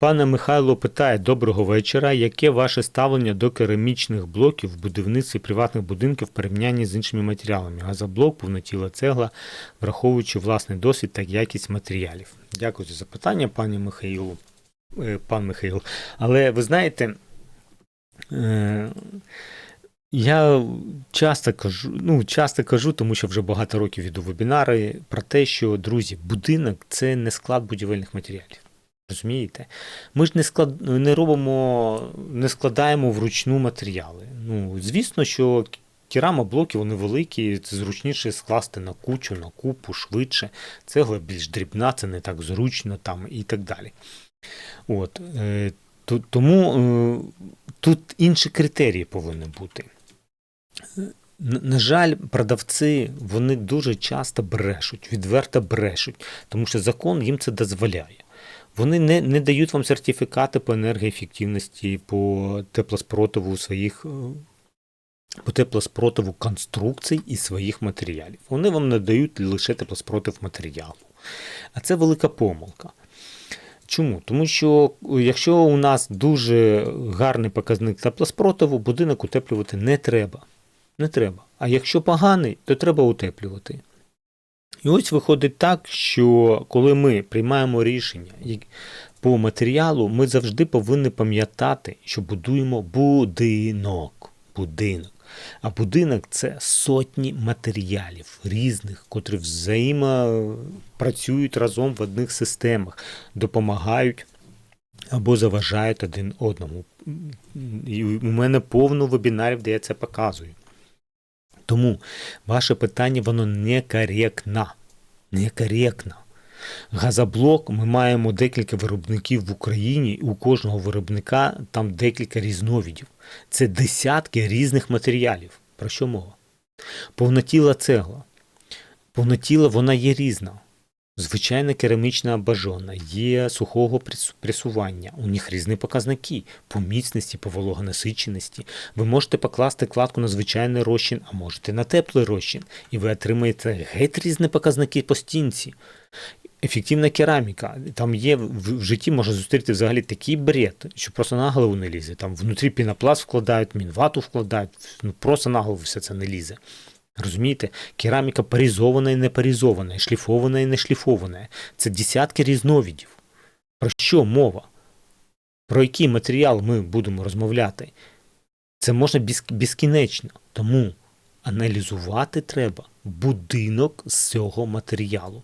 Пане Михайло питає: доброго вечора. Яке ваше ставлення до керамічних блоків в будівництві приватних будинків в порівнянні з іншими матеріалами? Газоблок, повнотіла цегла, враховуючи власний досвід та якість матеріалів. Дякую за запитання, пані Михайлу. Е, Пан Михайло. Але ви знаєте, е, я часто кажу, ну, часто кажу, тому що вже багато років веду вебінари про те, що, друзі, будинок це не склад будівельних матеріалів. Розумієте? Ми ж не склад не робимо, не складаємо вручну матеріали. Ну, звісно, що керамоблоки вони великі, це зручніше скласти на кучу, на купу, швидше. Цегла більш дрібна, це не так зручно там і так далі. От, е, то, тому е, тут інші критерії повинні бути. На жаль, продавці вони дуже часто брешуть, відверто брешуть, тому що закон їм це дозволяє. Вони не, не дають вам сертифікати по енергоефективності, по теплоспротиву своїх, е, по теплоспротиву конструкцій і своїх матеріалів. Вони вам надають лише теплоспротив матеріалу. А це велика помилка. Чому? Тому що е, якщо у нас дуже гарний показник теплоспротиву, будинок утеплювати не треба. Не треба. А якщо поганий, то треба утеплювати. І ось виходить так, що коли ми приймаємо рішення по матеріалу, ми завжди повинні пам'ятати, що будуємо будинок. Будинок. А будинок це сотні матеріалів різних, котрі взаємопрацюють разом в одних системах, допомагають або заважають один одному. І у мене повно вебінарів, де я це показую. Тому ваше питання воно некоректно. Некоректно. Газоблок ми маємо декілька виробників в Україні, і у кожного виробника там декілька різновидів. Це десятки різних матеріалів. Про що мова? Повнотіла цегла. Повнотіла вона є різна. Звичайна керамічна абажона, є сухого пресування. У них різні показники по міцності, по вологонасиченості. Ви можете покласти кладку на звичайний розчин, а можете на теплий розчин, і ви отримаєте геть різні показники по стінці. Ефективна кераміка. Там є в, житті може зустріти взагалі такий бред, що просто на голову не лізе. Там внутрі пінопласт вкладають, мінвату вкладають, ну просто на голову все це не лізе. Розумієте, кераміка парізована і не парізована, шліфована і не шліфована. Це десятки різновидів. Про що мова? Про який матеріал ми будемо розмовляти? Це можна безкінечно. Тому аналізувати треба будинок з цього матеріалу.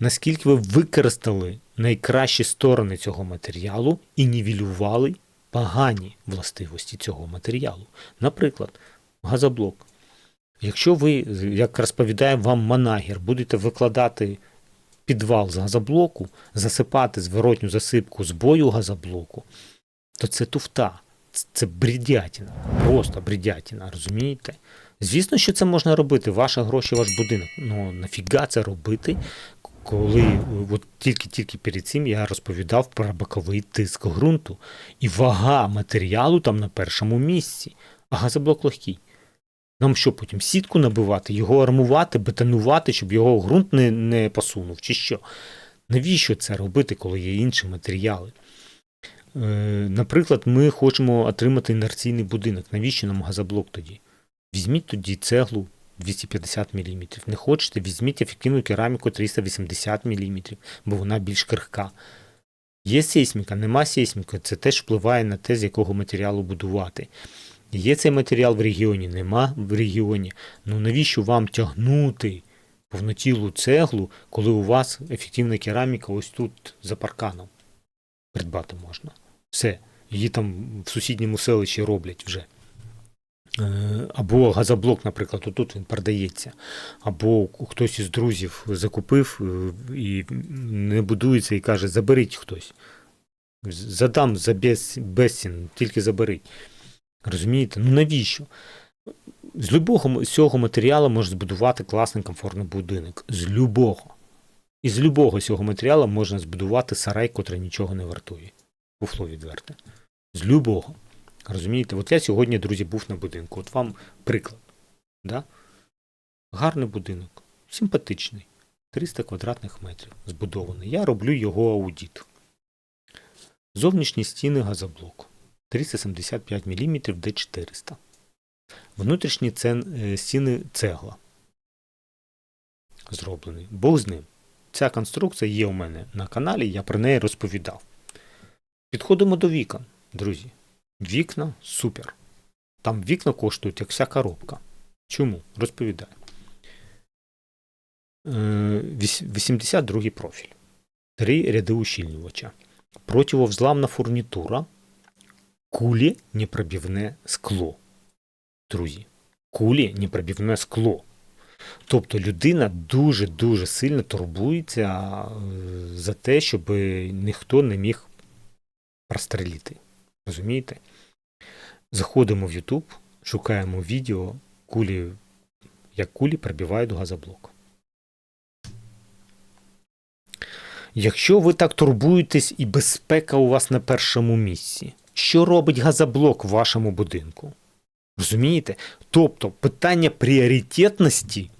Наскільки ви використали найкращі сторони цього матеріалу і нівелювали погані властивості цього матеріалу. Наприклад, газоблок. Якщо ви, як розповідає вам Манагер, будете викладати підвал з газоблоку, засипати зворотню засипку з бою газоблоку, то це туфта, це бредятіна, просто бредятіна, розумієте? Звісно, що це можна робити, ваші гроші, ваш будинок. Ну нафіга це робити, коли от тільки-тільки перед цим я розповідав про боковий тиск ґрунту, і вага матеріалу там на першому місці, а газоблок легкий. Нам що потім сітку набивати, його армувати, бетонувати, щоб його ґрунт не, не посунув, чи що? Навіщо це робити, коли є інші матеріали? Е, наприклад, ми хочемо отримати інерційний будинок. Навіщо нам газоблок тоді? Візьміть тоді цеглу 250 мм. Не хочете, візьміть ефективну кераміку 380 мм, бо вона більш крихка. Є сейсміка, нема сейсміки, це теж впливає на те, з якого матеріалу будувати. Є цей матеріал в регіоні, нема в регіоні. Ну навіщо вам тягнути повнотілу цеглу, коли у вас ефективна кераміка ось тут за парканом? Придбати можна. Все. Її там в сусідньому селищі роблять вже. Е, Або газоблок, наприклад, отут він продається. Або хтось із друзів закупив е, і не будується і каже, заберіть хтось. Задам за безцін, тільки заберіть. Розумієте? Ну навіщо? З любого з цього матеріалу можна збудувати класний комфортний будинок. З любого. І з любого цього матеріалу можна збудувати сарай, котрий нічого не вартує. Фуфло відверте. З любого. Розумієте? От я сьогодні, друзі, був на будинку. От вам приклад. Да? Гарний будинок, симпатичний. 300 квадратних метрів збудований. Я роблю його аудит. Зовнішні стіни газоблоку 375 мм D400. Внутрішні е, стіни цегла. Зроблений. Бог з ним. Ця конструкція є у мене на каналі, я про неї розповідав. Підходимо до вікон, друзі. Вікна супер. Там вікна коштують як вся коробка. Чому? Розповідаю. Е, 82 профіль. Три ряди ущільнювача. Противовзламна фурнітура. Кулі непробівне скло. Друзі, кулі непробівне скло. Тобто людина дуже-дуже сильно турбується е, за те, щоб ніхто не міг простреліти. Розумієте? Заходимо в YouTube, шукаємо відео, кулі, як кулі пробивають газоблок. Якщо ви так турбуєтесь і безпека у вас на першому місці, що робить газоблок в вашому будинку? Розумієте? Тобто питання пріоритетності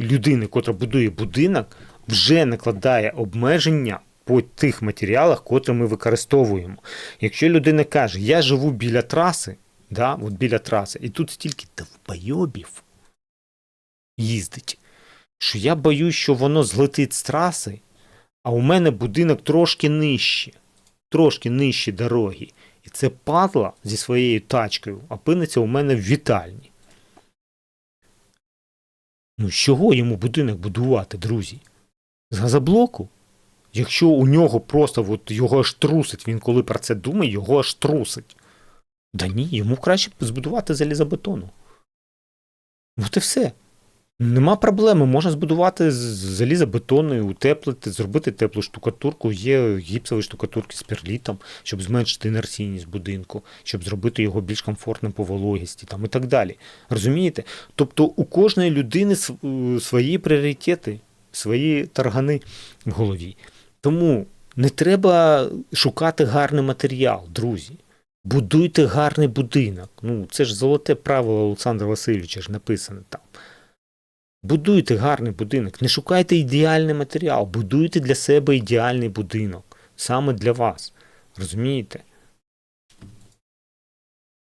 людини, котра будує будинок, вже накладає обмеження по тих матеріалах, котрі ми використовуємо. Якщо людина каже, я живу біля траси, да, от біля траси, і тут стільки довбойобів їздить, що я боюсь, що воно злетить з траси, а у мене будинок трошки нижче, трошки нижче дороги. І це падла зі своєю тачкою опиниться у мене в вітальні. Ну, з чого йому будинок будувати, друзі? З газоблоку? Якщо у нього просто от його аж трусить, він коли про це думає, його аж трусить. Да ні, йому краще збудувати залізобетону. От і все. Нема проблеми, можна збудувати з залізобетону, утеплити, зробити теплу штукатурку, є гіпсові штукатурки з перлітом, щоб зменшити інерційність будинку, щоб зробити його більш комфортним по вологісті там, і так далі. Розумієте? Тобто у кожної людини е, свої пріоритети, свої таргани в голові. Тому не треба шукати гарний матеріал, друзі. Будуйте гарний будинок. Ну, це ж золоте правило Олександра Васильовича ж написане там. Будуйте гарний будинок, не шукайте ідеальний матеріал, будуйте для себе ідеальний будинок, саме для вас. Розумієте?